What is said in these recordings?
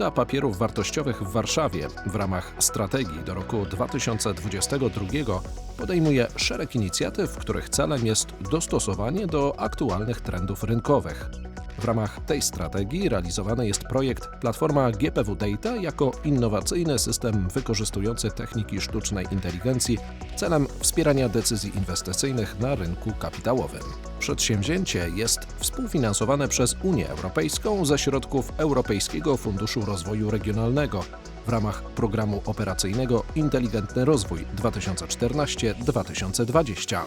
Giełda Papierów Wartościowych w Warszawie w ramach strategii do roku 2022 podejmuje szereg inicjatyw, których celem jest dostosowanie do aktualnych trendów rynkowych. W ramach tej strategii realizowany jest projekt Platforma GPW Data jako innowacyjny system wykorzystujący techniki sztucznej inteligencji celem wspierania decyzji inwestycyjnych na rynku kapitałowym. Przedsięwzięcie jest współfinansowane przez Unię Europejską ze środków Europejskiego Funduszu Rozwoju Regionalnego w ramach programu operacyjnego Inteligentny Rozwój 2014-2020.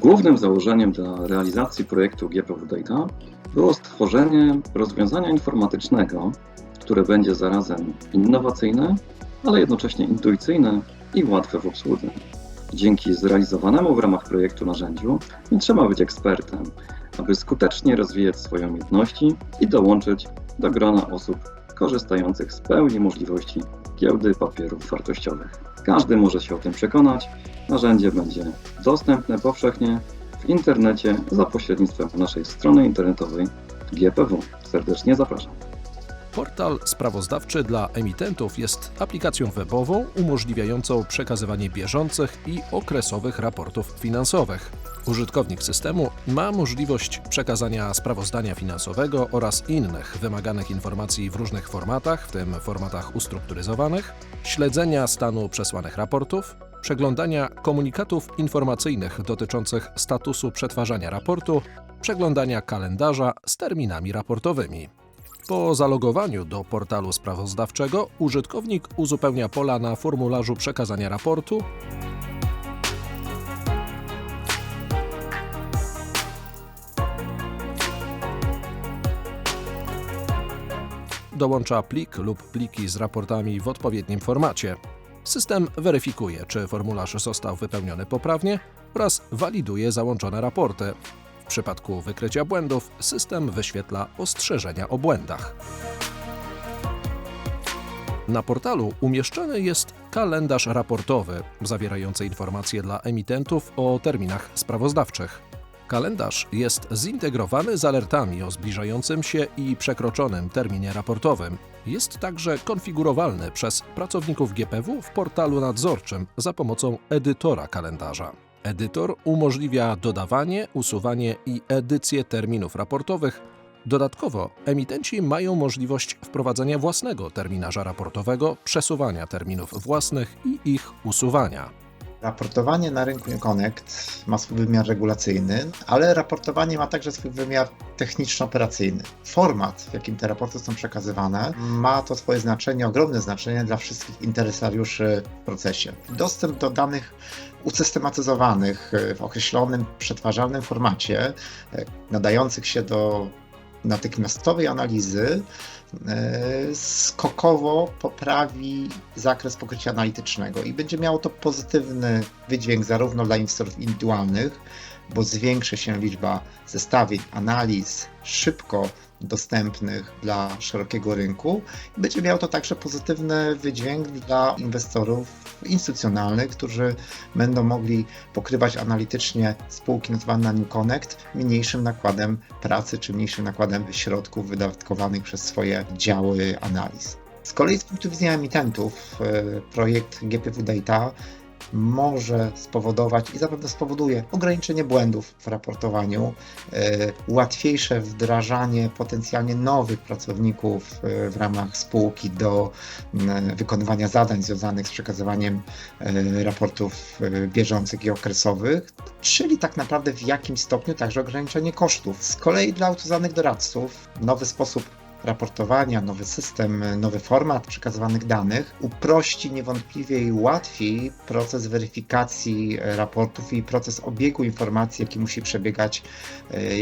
Głównym założeniem dla realizacji projektu GPW Data było stworzenie rozwiązania informatycznego, które będzie zarazem innowacyjne, ale jednocześnie intuicyjne i łatwe w obsłudze. Dzięki zrealizowanemu w ramach projektu narzędziu nie trzeba być ekspertem, aby skutecznie rozwijać swoje umiejętności i dołączyć do grona osób korzystających z pełni możliwości giełdy papierów wartościowych. Każdy może się o tym przekonać. Narzędzie będzie dostępne powszechnie w internecie za pośrednictwem naszej strony internetowej GPW. Serdecznie zapraszam. Portal sprawozdawczy dla emitentów jest aplikacją webową umożliwiającą przekazywanie bieżących i okresowych raportów finansowych. Użytkownik systemu ma możliwość przekazania sprawozdania finansowego oraz innych wymaganych informacji w różnych formatach, w tym formatach ustrukturyzowanych, śledzenia stanu przesłanych raportów, przeglądania komunikatów informacyjnych dotyczących statusu przetwarzania raportu, przeglądania kalendarza z terminami raportowymi. Po zalogowaniu do portalu sprawozdawczego użytkownik uzupełnia pola na formularzu przekazania raportu, dołącza plik lub pliki z raportami w odpowiednim formacie. System weryfikuje, czy formularz został wypełniony poprawnie oraz waliduje załączone raporty. W przypadku wykrycia błędów system wyświetla ostrzeżenia o błędach. Na portalu umieszczony jest kalendarz raportowy zawierający informacje dla emitentów o terminach sprawozdawczych. Kalendarz jest zintegrowany z alertami o zbliżającym się i przekroczonym terminie raportowym. Jest także konfigurowalny przez pracowników GPW w portalu nadzorczym za pomocą edytora kalendarza. Edytor umożliwia dodawanie, usuwanie i edycję terminów raportowych. Dodatkowo emitenci mają możliwość wprowadzenia własnego terminarza raportowego, przesuwania terminów własnych i ich usuwania. Raportowanie na rynku Connect ma swój wymiar regulacyjny, ale raportowanie ma także swój wymiar techniczno-operacyjny. Format, w jakim te raporty są przekazywane, ma to swoje znaczenie, ogromne znaczenie dla wszystkich interesariuszy w procesie. Dostęp do danych usystematyzowanych w określonym, przetwarzalnym formacie, nadających się do natychmiastowej analizy, skokowo poprawi zakres pokrycia analitycznego i będzie miało to pozytywny wydźwięk zarówno dla inwestorów indywidualnych, bo zwiększy się liczba zestawień, analiz szybko dostępnych dla szerokiego rynku. Będzie miało to także pozytywny wydźwięk dla inwestorów instytucjonalnych, którzy będą mogli pokrywać analitycznie spółki notowane na New Connect mniejszym nakładem pracy czy mniejszym nakładem środków wydatkowanych przez swoje działy analiz. Z kolei z punktu widzenia emitentów projekt GPW Data może spowodować i zapewne spowoduje ograniczenie błędów w raportowaniu, łatwiejsze wdrażanie potencjalnie nowych pracowników w ramach spółki do wykonywania zadań związanych z przekazywaniem raportów bieżących i okresowych, czyli tak naprawdę w jakimś stopniu także ograniczenie kosztów. Z kolei dla autozanych doradców nowy sposób raportowania, nowy system, nowy format przekazywanych danych uprości niewątpliwie i ułatwi proces weryfikacji raportów i proces obiegu informacji, jaki musi przebiegać,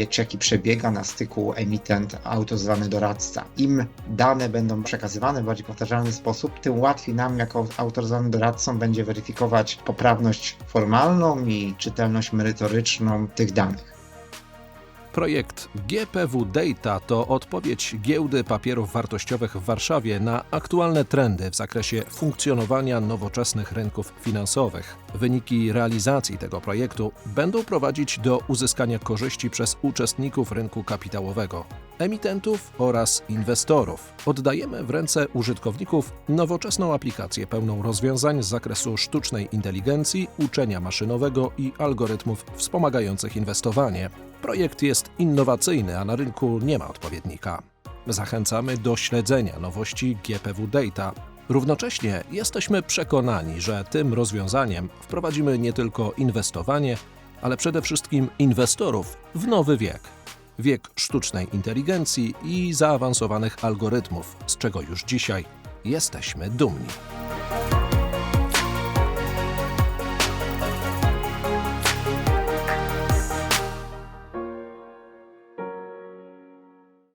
czy jaki przebiega na styku emitent, autozwany doradca. Im dane będą przekazywane w bardziej powtarzalny sposób, tym łatwiej nam jako autoryzowanym doradcom będzie weryfikować poprawność formalną i czytelność merytoryczną tych danych. Projekt GPW Data to odpowiedź giełdy papierów wartościowych w Warszawie na aktualne trendy w zakresie funkcjonowania nowoczesnych rynków finansowych. Wyniki realizacji tego projektu będą prowadzić do uzyskania korzyści przez uczestników rynku kapitałowego. Emitentów oraz inwestorów. Oddajemy w ręce użytkowników nowoczesną aplikację pełną rozwiązań z zakresu sztucznej inteligencji, uczenia maszynowego i algorytmów wspomagających inwestowanie. Projekt jest innowacyjny, a na rynku nie ma odpowiednika. Zachęcamy do śledzenia nowości GPW Data. Równocześnie jesteśmy przekonani, że tym rozwiązaniem wprowadzimy nie tylko inwestowanie, ale przede wszystkim inwestorów w nowy wiek. Wiek sztucznej inteligencji i zaawansowanych algorytmów, z czego już dzisiaj jesteśmy dumni.